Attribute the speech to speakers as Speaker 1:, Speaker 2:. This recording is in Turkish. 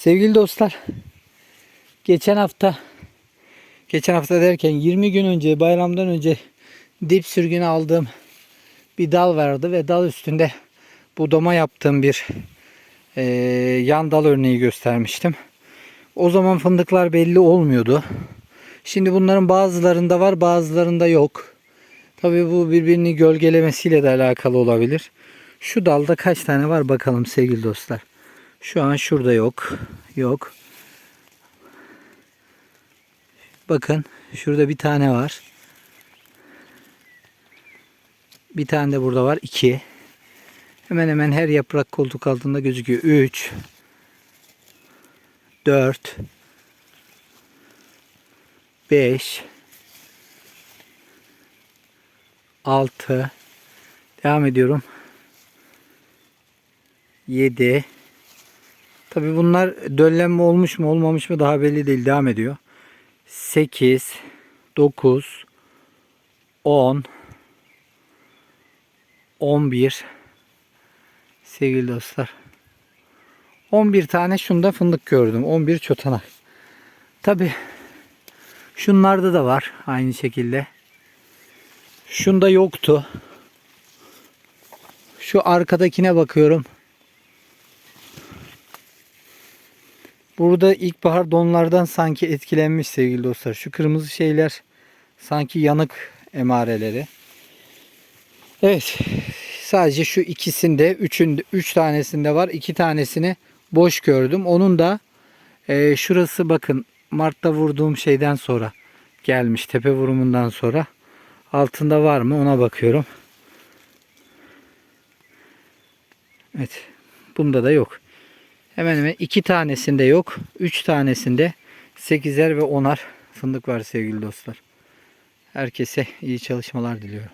Speaker 1: Sevgili dostlar, geçen hafta, geçen hafta derken 20 gün önce, bayramdan önce dip sürgünü aldığım bir dal vardı ve dal üstünde budama yaptığım bir eee, yan dal örneği göstermiştim. O zaman fındıklar belli olmuyordu. Şimdi bunların bazılarında var, bazılarında yok. Tabii bu birbirini gölgelemesiyle de alakalı olabilir. Şu dalda kaç tane var bakalım sevgili dostlar. Şu an şurada yok. Yok. Bakın şurada bir tane var. Bir tane de burada var. 2. Hemen hemen her yaprak koltuk altında gözüküyor. 3 4 5 6 Devam ediyorum. 7 Tabi bunlar döllenme olmuş mu olmamış mı daha belli değil. Devam ediyor. 8 9 10 11 Sevgili dostlar. 11 tane şunda fındık gördüm. 11 çotanak. Tabi şunlarda da var aynı şekilde. Şunda yoktu. Şu arkadakine bakıyorum. Burada ilkbahar donlardan sanki etkilenmiş sevgili dostlar. Şu kırmızı şeyler sanki yanık emareleri. Evet. Sadece şu ikisinde, üçünde, üç tanesinde var. iki tanesini boş gördüm. Onun da e, şurası bakın Mart'ta vurduğum şeyden sonra gelmiş. Tepe vurumundan sonra. Altında var mı ona bakıyorum. Evet. Bunda da yok. Hemen hemen iki tanesinde yok. Üç tanesinde sekizer ve onar fındık var sevgili dostlar. Herkese iyi çalışmalar diliyorum.